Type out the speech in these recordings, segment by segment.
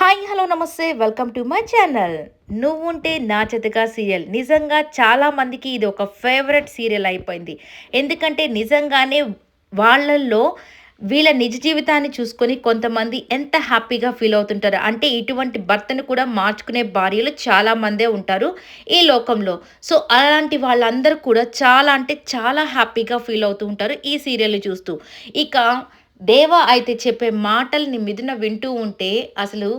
Hi hello namaste. Welcome to my channel. నువ్వుంటే నా చేతగా serial. నిజంగా చాలా మందికి ఇది ఒక ఫేవరెట్ సీరియల్ అయిపోయింది. ఎందుకంటే నిజంగానే వాళ్ళల్లో వీళ్ళ నిజ జీవితాన్ని చూసుకొని కొంతమంది ఎంత హ్యాపీగా ఫీల్ అవుతుంటారు. అంటే ఇటువంటి భర్తను కూడా మార్చుకునే భార్యలు చాలామందే ఉంటారు ఈ లోకంలో. సో అలాంటి వాళ్ళందరూ కూడా చాలా అంటే చాలా హ్యాపీగా ఫీల్ అవుతూ ఉంటారు ఈ సీరియల్ చూస్తూ. ఇక దేవ అయితే చెప్పే మాటల్ని మిథున వింటూ ఉంటే అసలు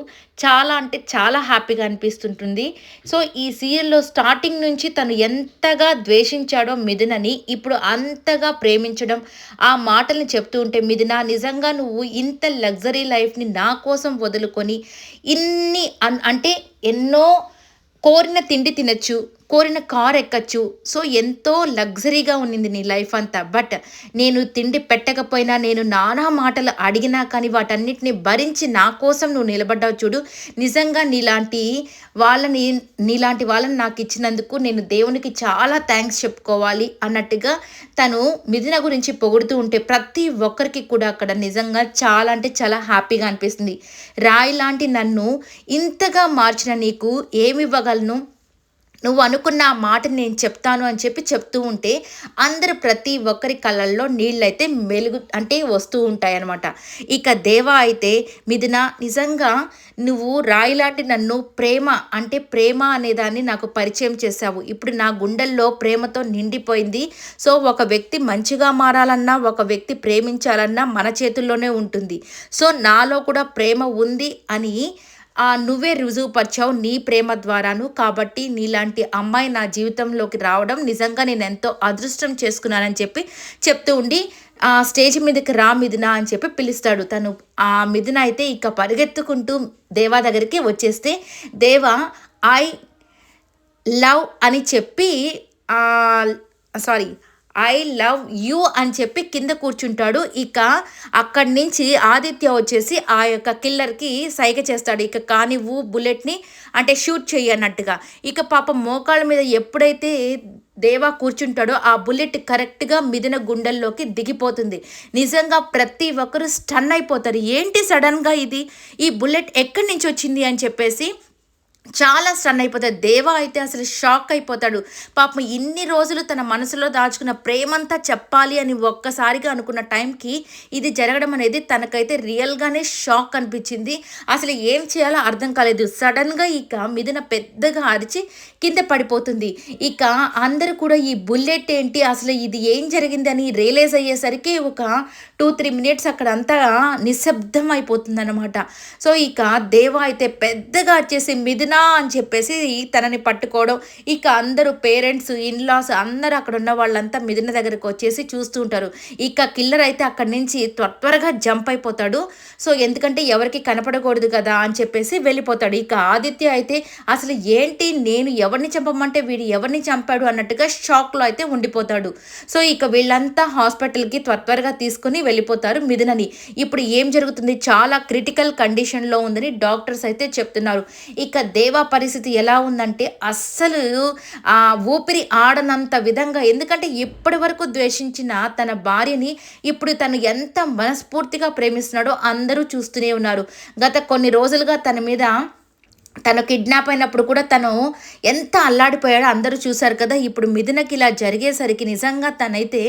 చాలా అంటే చాలా హ్యాపీగా అనిపిస్తుంటుంది. సో ఈ సీరియల్లో స్టార్టింగ్ నుంచి తను ఎంతగా ద్వేషించాడో మిథునని ఇప్పుడు అంతగా ప్రేమించడం ఆ మాటల్ని చెప్తూ ఉంటే మిథున నిజంగా నువ్వు ఇంత లగ్జరీ లైఫ్ని నా కోసం వదులుకొని ఇన్ని అంటే ఎన్నో కోరిన తిండి తినచ్చు కోరిన కార్ ఎక్కచ్చు. సో ఎంతో లగ్జరీగా ఉన్నింది నీ లైఫ్ అంతా. బట్ నేను తిండి పెట్టకపోయినా నేను నానా మాటలు అడిగినా కానీ వాటన్నిటిని భరించి నా కోసం నువ్వు నిలబడ్డావు చూడు. నిజంగా నీలాంటి వాళ్ళని నీలాంటి వాళ్ళని నాకు ఇచ్చినందుకు నేను దేవునికి చాలా థ్యాంక్స్ చెప్పుకోవాలి అన్నట్టుగా తను మిథున గురించి పొగుడుతూ ఉంటే ప్రతి ఒక్కరికి కూడా అక్కడ నిజంగా చాలా అంటే చాలా హ్యాపీగా అనిపిస్తుంది. రాయి లాంటి నన్ను ఇంతగా మార్చిన నీకు ఏమి ఇవ్వగలను? నువ్వు అనుకున్న ఆ మాటని నేను చెప్తాను అని చెప్పి చెప్తూ ఉంటే అందరు ప్రతి ఒక్కరి కళ్ళల్లో నీళ్ళైతే మెలుగు అంటే వస్తూ ఉంటాయి అనమాట ఇక దేవా అయితే మిథున నిజంగా నువ్వు రాయిలాంటి నన్ను ప్రేమ అంటే ప్రేమ అనేదాన్ని నాకు పరిచయం చేశావు. ఇప్పుడు నా గుండెల్లో ప్రేమతో నిండిపోయింది. సో ఒక వ్యక్తి మంచిగా మారాలన్నా ఒక వ్యక్తి ప్రేమించాలన్నా మన చేతుల్లోనే ఉంటుంది. సో నాలో కూడా ప్రేమ ఉంది అని నువ్వే రుజువుపరిచావు నీ ప్రేమ ద్వారాను. కాబట్టి నీలాంటి అమ్మాయి నా జీవితంలోకి రావడం నిజంగా నేను ఎంతో అదృష్టం చేసుకున్నానని చెప్పి చెప్తూ ఉండి ఆ స్టేజ్ మీదకి రా మిథున అని చెప్పి పిలుస్తాడు. తను ఆ మిథున అయితే ఇక పరిగెత్తుకుంటూ దేవా దగ్గరికి వచ్చేస్తే దేవా ఐ లవ్ అని చెప్పి సారీ ఐ లవ్ యూ అని చెప్పి కింద కూర్చుంటాడు. ఇక అక్కడి నుంచి ఆదిత్య వచ్చేసి ఆ యొక్క కిల్లర్కి సైగ చేస్తాడు. ఇక కానివ్వు బుల్లెట్ని అంటే షూట్ చేయన్నట్టుగా ఇక పాప మోకాళ్ళ మీద ఎప్పుడైతే దేవా కూర్చుంటాడో ఆ బుల్లెట్ కరెక్ట్గా మిదిన గుండెల్లోకి దిగిపోతుంది. నిజంగా ప్రతి ఒక్కరు స్టన్ అయిపోతారు. ఏంటి సడన్గా ఇది? ఈ బుల్లెట్ ఎక్కడి నుంచి వచ్చింది అని చెప్పేసి చాలా స్టన్ అయిపోతాడు. దేవ అయితే అసలు షాక్ అయిపోతాడు. పాపం ఇన్ని రోజులు తన మనసులో దాచుకున్న ప్రేమంతా చెప్పాలి అని ఒక్కసారిగా అనుకున్న టైంకి ఇది జరగడం అనేది తనకైతే రియల్గానే షాక్ అనిపించింది. అసలు ఏం చేయాలో అర్థం కాలేదు. సడన్గా ఇక మిదిన పెద్దగా అరిచి కింద పడిపోతుంది. ఇక అందరూ కూడా ఈ బుల్లెట్ ఏంటి? అసలు ఇది ఏం జరిగిందని రియలైజ్ అయ్యేసరికి ఒక టూ త్రీ మినిట్స్ అక్కడ అంతా నిశ్శబ్దం అయిపోతుంది అనమాట సో ఇక దేవ అయితే పెద్దగా వచ్చేసి మిదిన వదినా అని చెప్పేసి తనని పట్టుకోవడం ఇక అందరూ పేరెంట్స్ ఇన్లాస్ అందరూ అక్కడ ఉన్న వాళ్ళంతా మిథున దగ్గరకు వచ్చేసి చూస్తూ ఉంటారు. ఇక కిల్లర్ అయితే అక్కడి నుంచి త్వరగా జంప్ అయిపోతాడు. సో ఎందుకంటే ఎవరికి కనపడకూడదు కదా అని చెప్పేసి వెళ్ళిపోతాడు. ఇక ఆదిత్య అయితే అసలు ఏంటి నేను ఎవరిని చంపమంటే వీడు ఎవరిని చంపాడు అన్నట్టుగా షాక్లో అయితే ఉండిపోతాడు. సో ఇక వీళ్ళంతా హాస్పిటల్కి త్వరగా తీసుకుని వెళ్ళిపోతారు మిథునని. ఇప్పుడు ఏం జరుగుతుంది? చాలా క్రిటికల్ కండిషన్లో ఉందని డాక్టర్స్ అయితే చెప్తున్నారు. ఇక దే దేవా పరిస్థితి ఎలా ఉందంటే అస్సలు ఆ ఊపిరి ఆడనంత విధంగా ఎందుకంటే ఇప్పటి వరకు ద్వేషించిన తన భార్యని ఇప్పుడు తను ఎంత మనస్ఫూర్తిగా ప్రేమిస్తున్నాడో అందరూ చూస్తూనే ఉన్నారు. గత కొన్ని రోజులుగా తన మీద తను కిడ్నాప్ అయినప్పుడు కూడా తను ఎంత అల్లాడిపోయాడో అందరూ చూశారు కదా. ఇప్పుడు మిథునకి ఇలా జరిగేసరికి నిజంగా తనైతే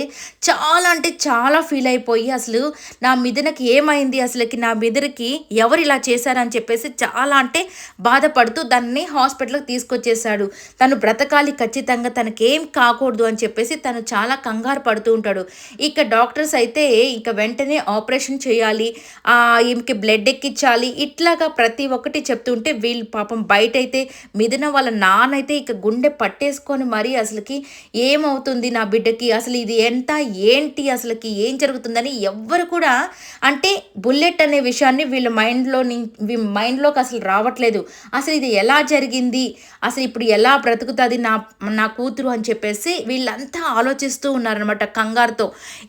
చాలా అంటే చాలా ఫీల్ అయిపోయి అసలు నా మిథునకి ఏమైంది? అసలుకి నా మిథునకి ఎవరు ఇలా చేశారని చెప్పేసి చాలా అంటే బాధపడుతూ దాన్ని హాస్పిటల్కి తీసుకొచ్చేసాడు తను బ్రతకాలి ఖచ్చితంగా తనకేం కాకూడదు అని చెప్పేసి తను చాలా కంగారు పడుతూ ఉంటాడు. ఇక డాక్టర్స్ అయితే ఇక వెంటనే ఆపరేషన్ చేయాలి. ఈమెకి బ్లడ్ ఎక్కించాలి. ఇట్లాగా ప్రతి ఒక్కటి చెప్తుంటే వీళ్ళు పాపం బయట అయితే మిదిన వాళ్ళ నాన్నైతే ఇక గుండె పట్టేసుకొని మరీ అసలుకి ఏమవుతుంది నా బిడ్డకి? అసలు ఇది ఎంత? ఏంటి? అసలుకి ఏం జరుగుతుందని ఎవ్వరు కూడా అంటే బుల్లెట్ అనే విషయాన్ని వీళ్ళ మైండ్లో మైండ్లోకి అసలు రావట్లేదు. అసలు ఇది ఎలా జరిగింది? అసలు ఇప్పుడు ఎలా బ్రతుకుతుంది నా నా కూతురు అని చెప్పేసి వీళ్ళంతా ఆలోచిస్తూ ఉన్నారనమాట కంగారుతో.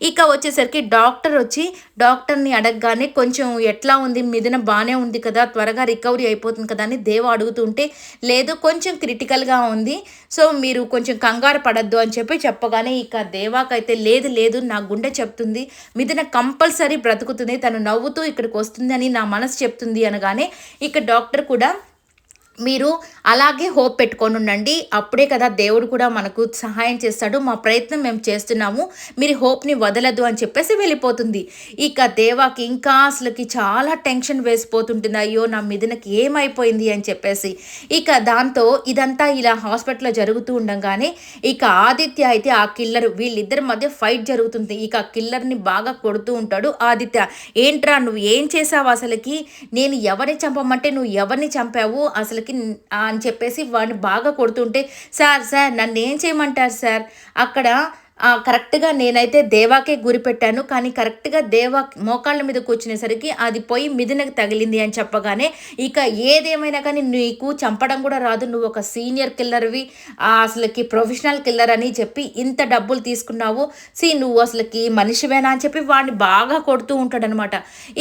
ఇక వచ్చేసరికి డాక్టర్ వచ్చి డాక్టర్ని అడగగానే కొంచెం ఎట్లా ఉంది? మిదిన బాగానే ఉంది కదా త్వరగా రికవరీ అయిపోతుంది కదా అని దేవ దేవ అడుగుతుంటే లేదు కొంచెం క్రిటికల్గా ఉంది. సో మీరు కొంచెం కంగారు పడద్దు అని చెప్పి చెప్పగానే ఇక దేవాకైతే లేదు లేదు నా గుండె చెప్తుంది. మిథున కంపల్సరీ బ్రతుకుతుంది. తను నవ్వుతూ ఇక్కడికి వస్తుందని నా మనసు చెప్తుంది అనగానే ఇక డాక్టర్ కూడా మీరు అలాగే హోప్ పెట్టుకొని ఉండండి. అప్పుడే కదా దేవుడు కూడా మనకు సహాయం చేస్తాడు. మా ప్రయత్నం మేము చేస్తున్నాము. మీరు హోప్ని వదలదు అని చెప్పేసి వెళ్ళిపోతుంది. ఇక దేవాకి ఇంకా అసలుకి చాలా టెన్షన్ వేసిపోతుంటుంది. అయ్యో నా మిథునకి ఏమైపోయింది అని చెప్పేసి. ఇక దాంతో ఇదంతా ఇలా హాస్పిటల్లో జరుగుతూ ఉండగానే ఇక ఆదిత్య అయితే ఆ కిల్లర్ వీళ్ళిద్దరి మధ్య ఫైట్ జరుగుతుంది. ఇక కిల్లర్ని బాగా కొడుతూ ఉంటాడు ఆదిత్య. ఏంట్రా నువ్వు ఏం చేసావు అసలుకి? నేను ఎవరిని చంపమంటే నువ్వు ఎవరిని చంపావు? అసలు దగ్గరికి అని చెప్పేసి వాడిని బాగా కొడుతుంటే సార్ సార్ నన్ను ఏం చేయమంటారు సార్? అక్కడ కరెక్ట్గా నేనైతే దేవాకే గురి పెట్టాను. కానీ కరెక్ట్గా దేవా మోకాళ్ళ మీద కూర్చునేసరికి అది పోయి మిదినకు తగిలింది అని చెప్పగానే ఇక ఏదేమైనా కానీ నీకు చంపడం కూడా రాదు. నువ్వు ఒక సీనియర్ కిల్లర్వి అసలుకి ప్రొఫెషనల్ కిల్లర్ అని చెప్పి ఇంత డబ్బులు తీసుకున్నావు. సి నువ్వు అసలుకి మనిషివేనా అని చెప్పి వాడిని బాగా కొడుతూ ఉంటాడనమాట.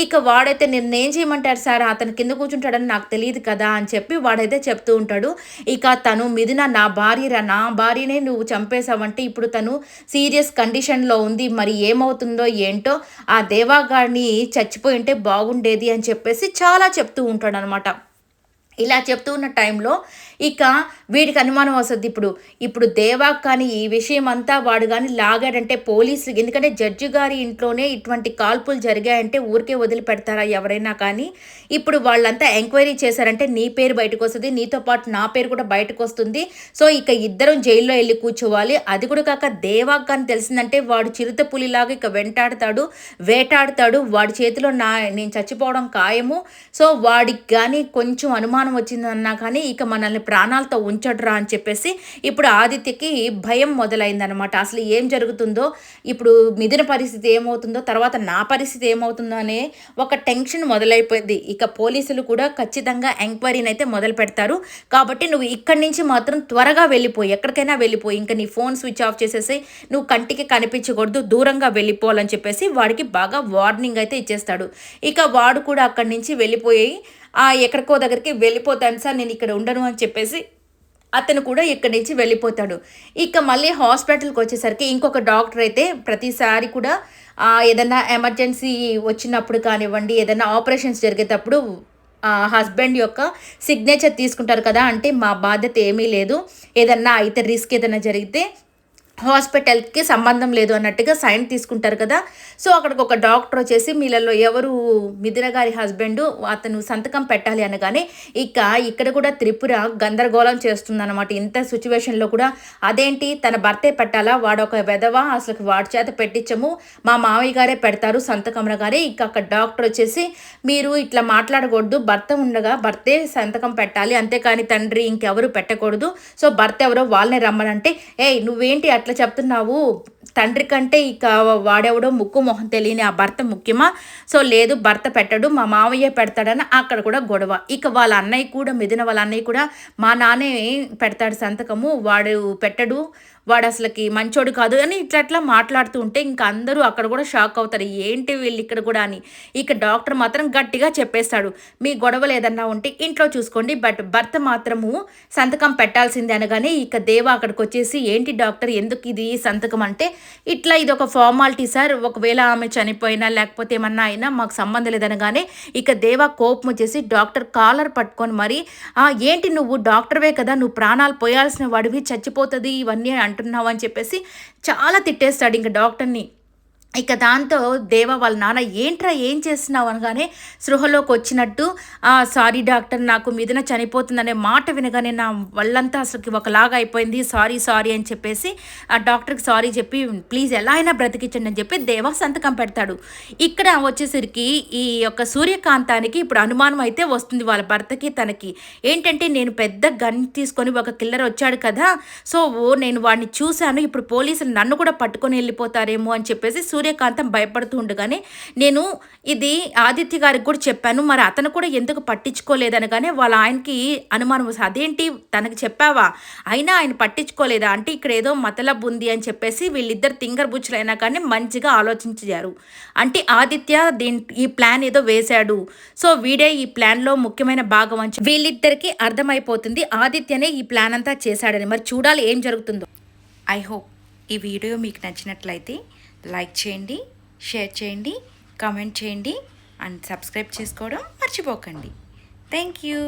ఇక వాడైతే నేను ఏం చేయమంటారు సార్? అతను కింద కూర్చుంటాడని నాకు తెలియదు కదా అని చెప్పి వాడైతే చెప్తూ ఉంటాడు. ఇక తను మిదిన నా భార్యరా నా భార్యనే నువ్వు చంపేశావంటే ఇప్పుడు తను సీరియస్ కండిషన్లో ఉంది. మరి ఏమవుతుందో ఏంటో ఆ దేవాగాడిని చచ్చిపోయి ఉంటే బాగుండేది అని చెప్పేసి చాలా చెప్తూ ఉంటాడనమాట ఇలా చెప్తూ ఉన్న టైంలో ఇక వీడికి అనుమానం వస్తుంది. ఇప్పుడు ఇప్పుడు దేవా కానీ ఈ విషయం అంతా వాడు కానీ లాగాడంటే పోలీసులు ఎందుకంటే జడ్జి గారి ఇంట్లోనే ఇటువంటి కాల్పులు జరిగాయంటే ఊరికే వదిలిపెడతారా ఎవరైనా కానీ? ఇప్పుడు వాళ్ళంతా ఎంక్వైరీ చేశారంటే నీ పేరు బయటకు వస్తుంది నీతో పాటు నా పేరు కూడా బయటకు వస్తుంది. సో ఇక ఇద్దరం జైల్లో వెళ్ళి కూర్చోవాలి. అది కూడా కాక దేవా కానీ తెలిసిందంటే వాడు చిరుత పులిలాగా ఇక వెంటాడతాడు వేటాడతాడు. వాడి చేతిలో నా నేను చచ్చిపోవడం ఖాయము. సో వాడికి కానీ కొంచెం అనుమానం వచ్చిందన్నా కానీ ఇక మనల్ని ప్రాణాలతో ఉంచడరా అని చెప్పేసి ఇప్పుడు ఆదిత్యకి భయం మొదలైందనమాట అసలు ఏం జరుగుతుందో ఇప్పుడు మిథున పరిస్థితి ఏమవుతుందో తర్వాత నా పరిస్థితి ఏమవుతుందో అనే ఒక టెన్షన్ మొదలైపోయింది. ఇక పోలీసులు కూడా ఖచ్చితంగా ఎంక్వైరీని అయితే మొదలు పెడతారు. కాబట్టి నువ్వు ఇక్కడి నుంచి మాత్రం త్వరగా వెళ్ళిపోయి ఎక్కడికైనా వెళ్ళిపోయి ఇంకా నీ ఫోన్ స్విచ్ ఆఫ్ చేసేసి నువ్వు కంటికి కనిపించకూడదు దూరంగా వెళ్ళిపోవాలని చెప్పేసి వాడికి బాగా వార్నింగ్ అయితే ఇచ్చేస్తాడు. ఇక వాడు కూడా అక్కడి నుంచి వెళ్ళిపోయి ఎక్కడికో దగ్గరికి వెళ్ళిపోతాను సార్ నేను ఇక్కడ ఉండను అని చెప్పేసి అతను కూడా ఇక్కడి నుంచి వెళ్ళిపోతాడు. ఇక మళ్ళీ హాస్పిటల్కి వచ్చేసరికి ఇంకొక డాక్టర్ అయితే ప్రతిసారి కూడా ఏదైనా ఎమర్జెన్సీ వచ్చినప్పుడు కానివ్వండి ఏదైనా ఆపరేషన్స్ జరిగేటప్పుడు హస్బెండ్ యొక్క సిగ్నేచర్ తీసుకుంటారు కదా అంటే మా బాధ్యత ఏమీ లేదు. ఏదన్నా అయితే రిస్క్ ఏదైనా జరిగితే హాస్పిటల్కి సంబంధం లేదు అన్నట్టుగా సైన్ తీసుకుంటారు కదా. సో అక్కడికి ఒక డాక్టర్ వచ్చేసి మీలలో ఎవరు మిథున గారి హస్బెండ్ అతను సంతకం పెట్టాలి అనగానే ఇక ఇక్కడ కూడా త్రిపుర గందరగోళం చేస్తుందన్నమాట. ఇంత సిచ్యువేషన్లో కూడా అదేంటి? తన భర్తే పెట్టాలా? వాడు ఒక వెధవ? అసలు వాడి చేత పెట్టించము. మా మామయ్య గారే పెడతారు సంతకం గారే ఇక అక్కడ డాక్టర్ వచ్చేసి మీరు ఇట్లా మాట్లాడకూడదు. భర్త ఉండగా భర్తే సంతకం పెట్టాలి. అంతేకాని తండ్రి ఇంకెవరు పెట్టకూడదు. సో భర్త ఎవరో వాళ్ళనే రమ్మనంటే ఏయ్ నువ్వేంటి అట్లా చెప్తున్నావు. తండ్రి కంటే ఇక వాడెవడో ముక్కు మొహం తెలియని ఆ భర్త ముఖ్యమా? సో లేదు భర్త పెట్టడు మా మావయ్య పెడతాడని అక్కడ కూడా గొడవ. ఇక వాళ్ళ అన్నయ్య కూడా మిదిన వాళ్ళ అన్నయ్య కూడా మా నాన్నే పెడతాడు సంతకము వాడు పెట్టడు. వాడు అసలుకి మంచోడు కాదు అని ఇట్లా అట్లా మాట్లాడుతూ ఉంటే ఇంకా అందరూ అక్కడ కూడా షాక్ అవుతారు. ఏంటి వీళ్ళు ఇక్కడ కూడా అని. ఇక డాక్టర్ మాత్రం గట్టిగా చెప్పేస్తాడు. మీ గొడవలు ఏదన్నా ఉంటే ఇంట్లో చూసుకోండి. బట్ భర్త మాత్రము సంతకం పెట్టాల్సిందే అనగానే ఇక దేవ అక్కడికి వచ్చేసి ఏంటి డాక్టర్ ఎందుకు ఇది సంతకం అంటే ఇట్లా ఇది ఒక ఫార్మాలిటీ సార్. ఒకవేళ ఆమె చనిపోయినా లేకపోతే ఏమన్నా అయినా మాకు సంబంధం లేదనగానే ఇక దేవ కోపం వచ్చేసి డాక్టర్ కాలర్ పట్టుకొని మరి ఏంటి నువ్వు? డాక్టర్వే కదా. నువ్వు ప్రాణాలు పోయాల్సిన వాడివి. చచ్చిపోతుంది ఇవన్నీ అంటున్నావు అని చెప్పేసి చాలా తిట్టేస్తాడు ఇంకా డాక్టర్ని. ఇక దాంతో దేవ వాళ్ళ నాన్న ఏంట్రా ఏం చేస్తున్నావు? అనగానే సృహలోకి వచ్చినట్టు సారీ డాక్టర్ నాకు మీదన చనిపోతుందనే మాట వినగానే నా వాళ్ళంతా అసలుకి ఒకలాగా అయిపోయింది. సారీ సారీ అని చెప్పేసి ఆ డాక్టర్కి సారీ చెప్పి ప్లీజ్ ఎలా అయినా బ్రతికించండి అని చెప్పి దేవ సంతకం పెడతాడు. ఇక్కడ వచ్చేసరికి ఈ యొక్క సూర్యకాంతానికి ఇప్పుడు అనుమానం అయితే వస్తుంది వాళ్ళ భర్తకి తనకి. ఏంటంటే నేను పెద్ద గన్ తీసుకొని ఒక కిల్లర్ వచ్చాడు కదా సో నేను వాడిని చూశాను. ఇప్పుడు పోలీసులు నన్ను కూడా పట్టుకొని వెళ్ళిపోతారేమో అని చెప్పేసి సూర్య సూర్యకాంతం భయపడుతూ ఉండగానే నేను ఇది ఆదిత్య గారికి కూడా చెప్పాను మరి అతను కూడా ఎందుకు పట్టించుకోలేదనగానే వాళ్ళ ఆయనకి అనుమానం వస్తుంది. అదేంటి? తనకు చెప్పావా? అయినా ఆయన పట్టించుకోలేదా? అంటే ఇక్కడ ఏదో మతలబ్ ఉంది అని చెప్పేసి వీళ్ళిద్దరు తింగర్ బుచ్చులైనా కానీ మంచిగా ఆలోచించారు. అంటే ఆదిత్య దీని ఈ ప్లాన్ ఏదో వేశాడు. సో వీడే ఈ ప్లాన్లో ముఖ్యమైన భాగం అని వీళ్ళిద్దరికీ అర్థమైపోతుంది. ఆదిత్యనే ఈ ప్లాన్ అంతా చేశాడని. మరి చూడాలి ఏం జరుగుతుందో. ఐ హోప్ ఈ వీడియో మీకు నచ్చినట్లయితే లైక్ చేయండి షేర్ చేయండి కామెంట్ చేయండి అండ్ సబ్స్క్రైబ్ చేసుకోవడం మర్చిపోకండి. Thank you.